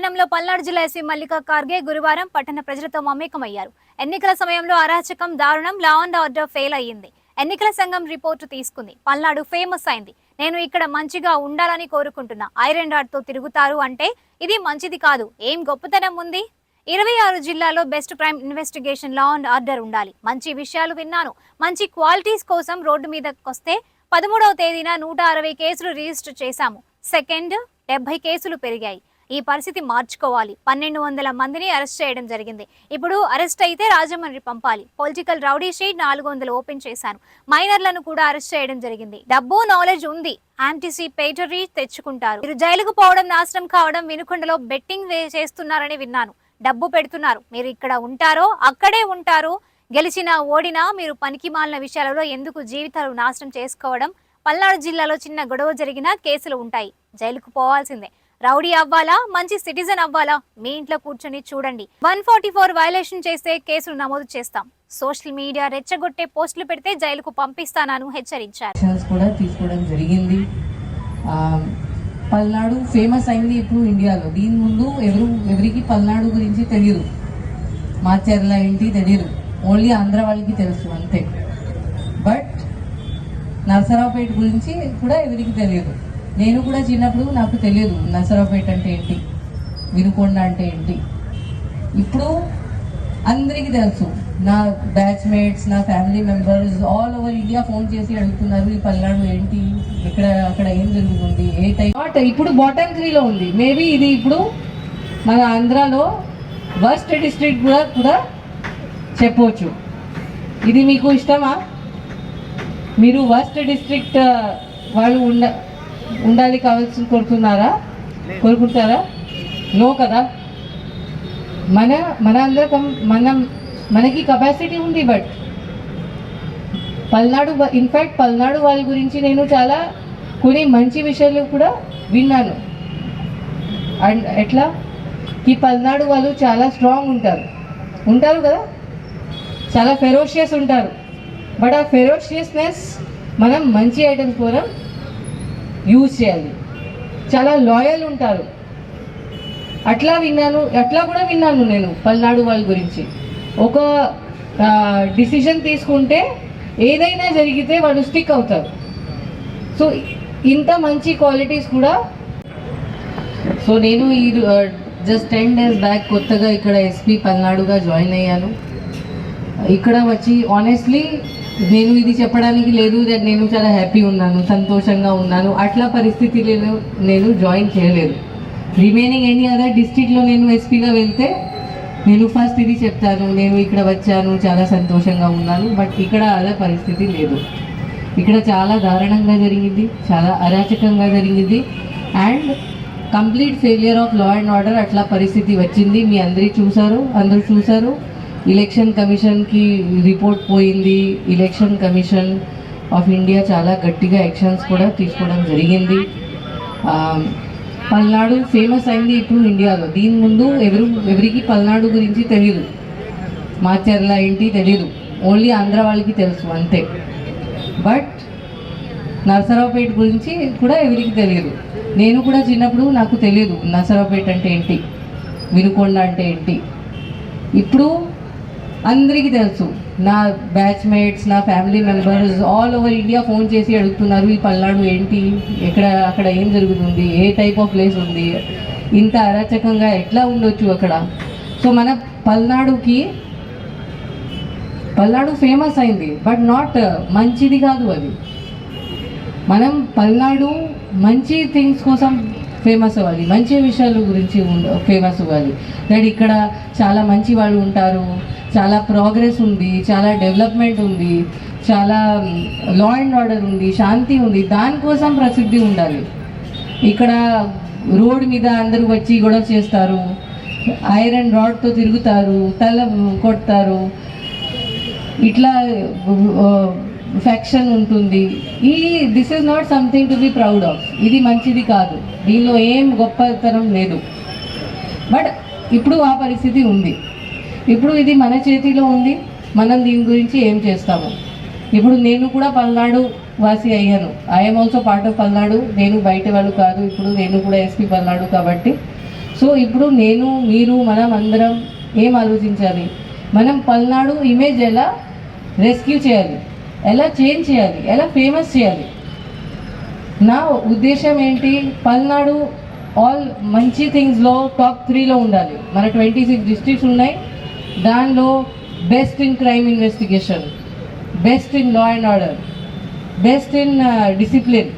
పట్టణంలో పల్నాడు జిల్లా ఎస్పీ మల్లికా కార్గే గురువారం పట్టణ ప్రజలతో మమేకమయ్యారు. ఎన్నికల సమయంలో అరాచకం దారుణం లా అండ్ ఆర్డర్ ఫెయిల్ అయ్యింది. ఎన్నికల సంఘం రిపోర్టు తీసుకుంది. పల్నాడు ఫేమస్ అయింది. నేను ఇక్కడ మంచిగా ఉండాలని కోరుకుంటున్నా. ఐరన్ రాడ్తో తిరుగుతారు అంటే ఇది మంచిది కాదు. ఏం గొప్పతనం ఉంది? ఇరవై ఆరు జిల్లాలో best crime investigation law and order ఉండాలి. మంచి విషయాలు విన్నాను. మంచి క్వాలిటీస్ కోసం రోడ్డు మీదకొస్తే పదమూడవ తేదీన నూట అరవై కేసులు రిజిస్టర్ చేశాము. సెకండ్ డెబ్బై కేసులు పెరిగాయి. ఈ పరిస్థితి మార్చుకోవాలి. పన్నెండు వందల మందిని అరెస్ట్ చేయడం జరిగింది. ఇప్పుడు అరెస్ట్ అయితే రాజమండ్రి పంపాలి. పొలిటికల్ రౌడీ షీట్ నాలుగు వందలు ఓపెన్ చేశాను మైనర్లను కూడా అరెస్ట్ చేయడం జరిగింది. డబ్బు నాలెడ్జ్ ఉంది. యాంటిసిపేటరీ తెచ్చుకుంటారు. మీరు జైలుకు పోవడం నాశనం కావడం వినుకొండలో బెట్టింగ్ వే- చేస్తున్నారని విన్నాను. డబ్బు పెడుతున్నారు. మీరు ఇక్కడ ఉంటారో అక్కడే ఉంటారు గెలిచినా ఓడినా మీరు పనికి మాలిన విషయాలలో ఎందుకు జీవితాలు నాశనం చేసుకోవడం? పల్నాడు జిల్లాలో చిన్న గొడవ జరిగినా కేసులు ఉంటాయి. జైలుకు పోవాల్సిందే. రౌడీ అవ్వాలా? మంచి సిటిజన్ అవ్వాలా? మీ ఇంట్లో కూర్చొని చూడండి. వన్ ఫార్టీ ఫోర్ వయలేషన్ చేస్తే కేసులు నమోదు చేస్తాం. సోషల్ మీడియా రెచ్చగొట్టే పోస్టులు పెడితే జైలుకు పంపిస్తానని హెచ్చరించారు. కూడా తీసుకోవడం జరిగింది. పల్నాడు ఫేమస్ అయింది ఇప్పుడు ఇండియాలో. దీని ముందు ఎవరు ఎవరికి పల్నాడు గురించి తెలియదు మాచర్ల ఏంటి తెలియదు ఓన్లీ ఆంధ్ర వాళ్ళకి తెలుసు అంతే. బట్ నరసరావుపేట గురించి కూడా ఎవరికి తెలియదు నేను కూడా చిన్నప్పుడు నాకు తెలియదు నసరాపేట అంటే ఏంటి వినుకొండ అంటే ఏంటి. ఇప్పుడు అందరికీ తెలుసు నా బ్యాచ్మేట్స్ నా family members all over India phone చేసి అడుగుతున్నారు ఈ పల్నాడు ఏంటి? ఇక్కడ అక్కడ ఏం జరుగుతుంది? ఏ టైప్ బట్ ఇప్పుడు బాటం త్రీలో ఉంది. మేబీ ఇది ఇప్పుడు మన ఆంధ్రాలో వర్స్ట్ డిస్ట్రిక్ట్ కూడా కూడా చెప్పవచ్చు ఇది మీకు ఇష్టమా? మీరు వర్స్ట్ డిస్ట్రిక్ట్ వాళ్ళు ఉండ ఉండాలి కావాల్సి కోరుతున్నారా కోరుకుంటారా? నో కదా? మన మన అందరం మనం మనకి కెపాసిటీ ఉంది బట్ పల్నాడు ఇన్ఫ్యాక్ట్ పల్నాడు వాళ్ళ గురించి నేను చాలా కొన్ని మంచి విషయాలు కూడా విన్నాను. అండ్ ఎట్లా? ఈ పల్నాడు వాళ్ళు చాలా స్ట్రాంగ్ ఉంటారు. ఉంటారు కదా? చాలా ఫెరోషియస్ ఉంటారు. బట్ ఆ ఫెరోషియస్నెస్ మనం మంచి ఐటమ్స్ కోసం యూజ్ చేయాలి. చాలా లాయల్ ఉంటారు. అట్లా విన్నాను అట్లా కూడా విన్నాను నేను పల్నాడు వాళ్ళ గురించి. ఒక డిసిజన్ తీసుకుంటే ఏదైనా జరిగితే వాళ్ళు స్టిక్ అవుతారు. సో ఇంత మంచి క్వాలిటీస్ కూడా సో నేను ఈ జస్ట్ టెన్ డేస్ బ్యాక్ కొత్తగా ఇక్కడ ఎస్పీ పల్నాడుగా జాయిన్ అయ్యాను. ఇక్కడ వచ్చి ఆనెస్ట్లీ నేను ఇది చెప్పడానికి లేదు దట్ నేను చాలా హ్యాపీ ఉన్నాను సంతోషంగా ఉన్నాను. అట్లా పరిస్థితి నేను నేను జాయిన్ చేయలేదు రిమైనింగ్ ఎనీ అదర్ డిస్టిక్లో నేను ఎస్పీగా వెళ్తే నేను ఫస్ట్ ఇది చెప్తాను నేను ఇక్కడ వచ్చాను చాలా సంతోషంగా ఉన్నాను బట్ ఇక్కడ అదే పరిస్థితి లేదు. ఇక్కడ చాలా దారుణంగా జరిగింది చాలా అరాచకంగా జరిగింది and complete failure of law and order అట్లా పరిస్థితి వచ్చింది. మీ అందరి చూసారు అందరూ చూసారు ఎలక్షన్ కమిషన్కి రిపోర్ట్ పోయింది. ఎలక్షన్ కమిషన్ ఆఫ్ ఇండియా చాలా గట్టిగా యాక్షన్స్ కూడా తీసుకోవడం జరిగింది. పల్నాడు ఫేమస్ అయింది ఇప్పుడు ఇండియాలో దీని ముందు ఎవరు ఎవరికి పల్నాడు గురించి తెలియదు మాచర్ల ఏంటి తెలియదు ఓన్లీ ఆంధ్ర వాళ్ళకి తెలుసు అంతే. బట్ నరసరావుపేట గురించి కూడా ఎవరికి తెలియదు నేను కూడా చిన్నప్పుడు నాకు తెలియదు నరసరావుపేట అంటే ఏంటి వినుకొండ అంటే ఏంటి. ఇప్పుడు అందరికీ తెలుసు. నా బ్యాచ్మేట్స్ నా family members all over India phone చేసి అడుగుతున్నారు ఈ పల్నాడు ఏంటి? ఎక్కడ అక్కడ ఏం జరుగుతుంది? ఏ టైప్ ఆఫ్ ప్లేస్ ఉంది? ఇంత అరాచకంగా ఎట్లా ఉండొచ్చు అక్కడ? సో మన పల్నాడుకి పల్నాడు ఫేమస్ అయింది బట్ నాట్ మంచిది కాదు అది. మనం పల్నాడు మంచి థింగ్స్ కోసం ఫేమస్ అవ్వాలి మంచి విషయాల గురించి ఫేమస్ అవ్వాలి దాని ఇక్కడ చాలా మంచి వాళ్ళు ఉంటారు. చాలా ప్రోగ్రెస్ ఉంది. చాలా డెవలప్మెంట్ ఉంది. చాలా లా అండ్ ఆర్డర్ ఉంది. శాంతి ఉంది. దానికోసం ప్రసిద్ధి ఉండాలి. ఇక్కడ రోడ్ మీద అందరూ వచ్చి గొడవ చేస్తారు. ఐరన్ రాడ్తో తిరుగుతారు. తల కొడతారు. ఇట్లా ఫ్యాక్షన్ ఉంటుంది. ఈ this is not something to be proud of ఇది మంచిది కాదు. దీనిలో ఏం గొప్పతనం లేదు. బట్ ఇప్పుడు ఆ పరిస్థితి ఉంది. ఇప్పుడు ఇది మన చేతిలో ఉంది. మనం దీని గురించి ఏం చేస్తాము? ఇప్పుడు నేను కూడా పల్నాడు వాసి అయ్యాను. I'm also part of Palnadu. నేను బయట వాళ్ళు కాదు. ఇప్పుడు నేను కూడా ఎస్పీ పల్నాడు కాబట్టి. సో ఇప్పుడు నేను మీరు మనం అందరం ఏం ఆలోచించాలి? మనం పల్నాడు ఇమేజ్ ఎలా రెస్క్యూ చేయాలి? ఎలా చేంజ్ చేయాలి? ఎలా ఫేమస్ చేయాలి? నా ఉద్దేశం ఏంటి? పల్నాడు ఆల్ మంచి థింగ్స్లో టాప్ త్రీలో ఉండాలి. మన ట్వంటీ సిక్స్ డిస్ట్రిక్ట్స్ ఉన్నాయి. దానిలో best in crime investigation best in law and order best in discipline